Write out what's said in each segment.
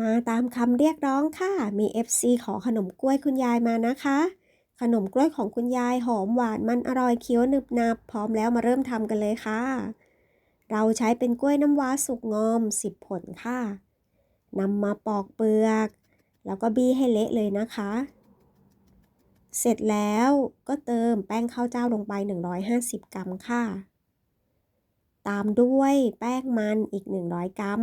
มาตามคำเรียกร้องค่ะ มี FC ขอขนมกล้วยคุณยายมานะคะ ขนมกล้วยของคุณยายหอมหวานมันอร่อยเคี้ยวหนึบหนับ พร้อมแล้วมาเริ่มทำกันเลยค่ะ เราใช้เป็นกล้วยน้ำว้าสุกงอม 10 ผลค่ะนำมาปอกเปลือก แล้วก็บี้ให้เละเลยนะคะ เสร็จแล้วก็เติมแป้งข้าวเจ้าลงไป 150 กรัมค่ะ ตามด้วยแป้งมันอีก 100 กรัม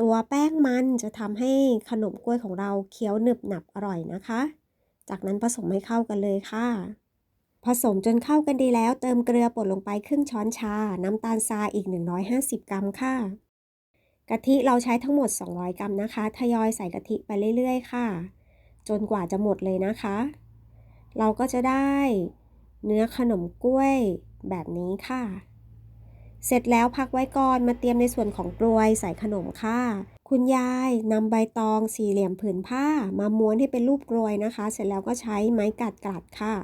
ตัวแป้งมันจะทำให้ขนมกล้วยของเราเคี้ยวหนึบหนับอร่อยนะคะ จากนั้นผสมให้เข้ากันเลยค่ะ ผสมจนเข้ากันดีแล้วเติมเกลือป่นลงไปครึ่งช้อนชา น้ำตาลทรายอีก 150 กรัมค่ะ กะทิเราใช้ทั้งหมด 200 กรัมนะคะ ทยอยใส่กะทิไปเรื่อยๆ ค่ะ จนกว่าจะหมดเลยนะคะ เราก็จะได้เนื้อขนมกล้วยแบบนี้ค่ะ เสร็จแล้วพักไว้ก่อนมาเตรียมในส่วนของกลวยใส่ขนมค่ะ คุณยายนำใบตองสี่เหลี่ยมผืนผ้า มาม้วนให้เป็นรูปกลวยนะคะ เสร็จแล้วก็ใช้ไม้กัดกลัดค่ะ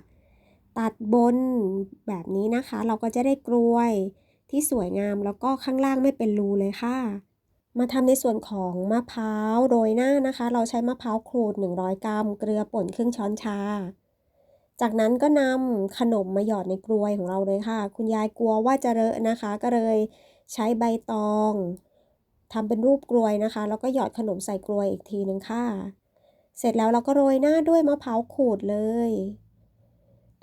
ตัดบนแบบนี้นะคะ เราก็จะได้กลวยที่สวยงามแล้วก็ข้างล่างไม่เป็นรูเลยค่ะ มาทำในส่วนของมะพร้าวโรยหน้านะคะ เราใช้มะพร้าวขูด 100 กรัม เกลือป่นครึ่งช้อนชา จากนั้นก็นำขนมมาหยอดในกลวยของเราเลยค่ะ คุณยายกลัวว่าจะเลอะนะคะ ก็เลยใช้ใบตองทำเป็นรูปกลวยนะคะ แล้วก็หยอดขนมใส่กลวยอีกทีนึงค่ะ เสร็จแล้วเราก็โรยหน้าด้วยมะพร้าวขูดเลย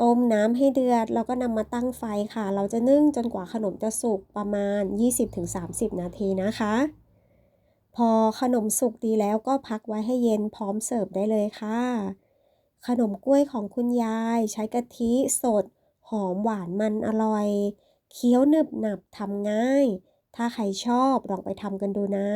ต้มน้ำให้เดือด แล้วก็นำมาตั้งไฟค่ะ เราจะนึ่งจนกว่าขนมจะสุกประมาณ 20-30 นาทีนะคะ พอขนมสุกดีแล้วก็พักไว้ให้เย็นพร้อมเสิร์ฟได้เลยค่ะ ขนมกล้วยของคุณยายใช้กะทิสด หอมหวานมันอร่อย เคี้ยวหนึบหนับทำง่าย ถ้าใครชอบลองไปทำกันดูนะ